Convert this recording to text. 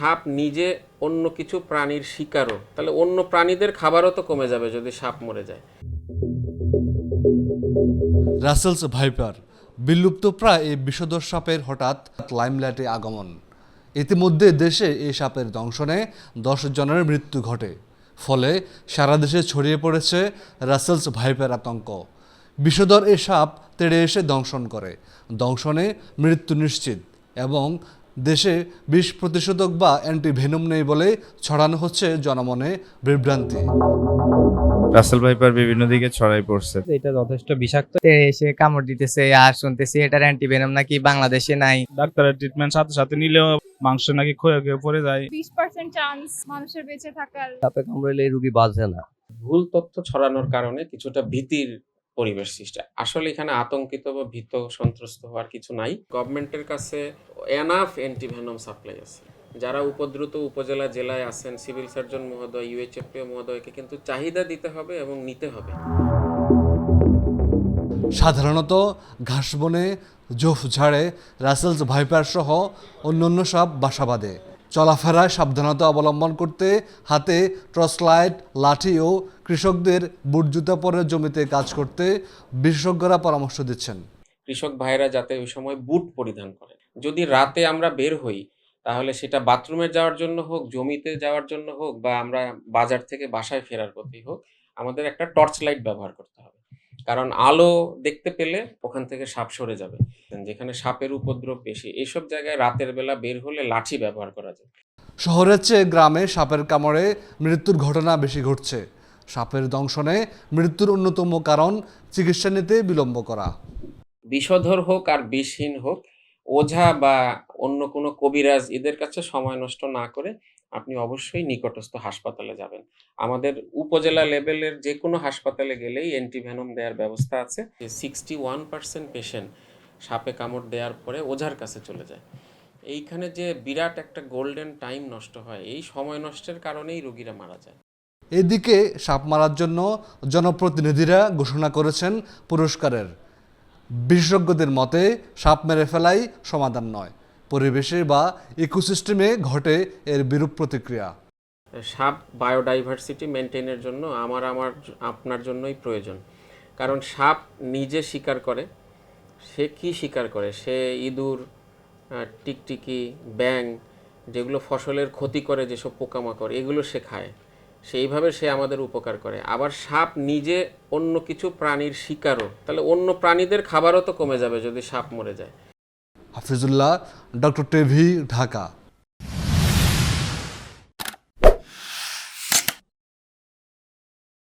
সাপ নিজে অন্য কিছু প্রাণীর শিকারও। তাহলে অন্য প্রাণীদের খাবারও তো কমে যাবে যদি সাপ মরে যায়। রাসেলস ভাইপার, বিলুপ্ত প্রায় এই বিষধর সাপের হঠাৎ লাইমলাইটে আগমন। ইতিমধ্যে দেশে এই সাপের দংশনে দশ জনের মৃত্যু ঘটে। ফলে সারা দেশে ছড়িয়ে পড়েছে রাসেলস ভাইপার আতঙ্ক। বিষধর এ সাপ তেড়ে এসে দংশন করে। দংশনে মৃত্যু নিশ্চিত এবং দেশে বিষ প্রতিষেধক বা অ্যান্টিভেনম নেই বলে ছড়ানো হচ্ছে জনমনে বিভ্রান্তি। রাসেল ভাইপার বিভিন্ন দিকে ছড়াই পড়ছে। এটা যথেষ্ট বিষাক্ত। এসে কামড় দিতেছে আর শুনতেছি এটার অ্যান্টিভেনম নাকি বাংলাদেশে নাই। ডাক্তারের ট্রিটমেন্ট সাথে সাথে নিলেও মাংস নাকি ক্ষয়ে ক্ষয়ে পড়ে যায়। বিশ পার্সেন্ট চান্স মানুষের বেঁচে থাকার। সাপে কামড়াইলে রুগী বাঁচে না। ভুল তথ্য ছড়ানোর কারণে কিছুটা ভীতির পরিবেশ সৃষ্টি আসলে এখানে আতঙ্কিত বা ভীত সন্ত্রস্ত হওয়ার কিছু নাই। গভর্নমেন্টের কাছে এনাফ অ্যান্টিভেনম সাপ্লাই আছে। যারা উপদ্রুত উপজেলা জেলায় আছেন সিভিল সার্জন মহোদয় ইউএইচএফপিও মহোদয়কে কিন্তু চাহিদা দিতে হবে এবং নিতে হবে। সাধারণত ঘাসবনে ঝোপঝাড়ে রাসেলস ভাইপার সহ অন্যান্য সব বাসা বাঁধে। চলাফেরায় সাবধানতা অবলম্বন করতে হাতে টর্চ লাইট লাঠি ও কৃষকদের বুট জুতা পরে জমিতে কাজ করতে বিশেষজ্ঞরা পরামর্শ দিচ্ছেন। কৃষক ভাইরা যাতে ওই সময় বুট পরিধান করে। যদি রাতে আমরা বের হই, তাহলে সেটা বাথরুমে যাওয়ার জন্য হোক, জমিতে যাওয়ার জন্য হোক, বা আমরা বাজার থেকে বাসায় ফেরার পথেই হোক, আমাদের একটা টর্চ লাইট ব্যবহার করতে হবে। কারণ আলো দেখতে পেলে ওখান থেকে সাপ সরে যাবে। যেখানে সাপের উপদ্রব বেশি এসব জায়গায় রাতের বেলা বের হলে লাঠি ব্যবহার করা যায়। শহরের চেয়ে গ্রামে সাপের কামড়ে মৃত্যুর ঘটনা বেশি ঘটছে। সাপের দংশনে মৃত্যুর অন্যতম কারণ চিকিৎসা নিতে বিলম্ব করা। বিষধর হোক আর বিষহীন হোক ওঝা বা অন্য কোনো কবিরাজ এদের কাছে সময় নষ্ট না করে আপনি অবশ্যই নিকটস্থ হাসপাতালে যাবেন। আমাদের উপজেলা লেভেলের যে কোনো হাসপাতালে গেলেই অ্যান্টিভেনম দেওয়ার ব্যবস্থা আছে। সিক্সটি ওয়ান পার্সেন্ট পেশেন্ট সাপে কামড় দেওয়ার পরে ওঝার কাছে চলে যায়। এইখানে যে বিরাট একটা গোল্ডেন টাইম নষ্ট হয়, এই সময় নষ্টের কারণেই রোগীরা মারা যায়। এদিকে সাপ মারার জন্য জনপ্রতিনিধিরা ঘোষণা করেছেন পুরস্কারের। বিশেষজ্ঞদের মতে, সাপ মেরে ফেলাই সমাধান নয়। পরিবেশে বা ইকোসিস্টেমে ঘটে এর বিরূপ প্রতিক্রিয়া। সাপ বায়োডাইভার্সিটি মেনটেনের জন্য আমার আমার, আপনার জন্যই প্রয়োজন। কারণ সাপ নিজে শিকার করে, সে কি শিকার করে? সে ইঁদুর টিকটিকি ব্যাং যেগুলো ফসলের ক্ষতি করে যেসব পোকামাকড়, এগুলো সে খায়। সেইভাবে সে আমাদের উপকার করে। আবার সাপ নিজে অন্য কিছু প্রাণীর শিকারও। তাহলে অন্য প্রাণীদের খাবারও তো কমে যাবে যদি সাপ মরে যায়। হাফিজুল্লাহ, ডক্টর টেভি, ঢাকা।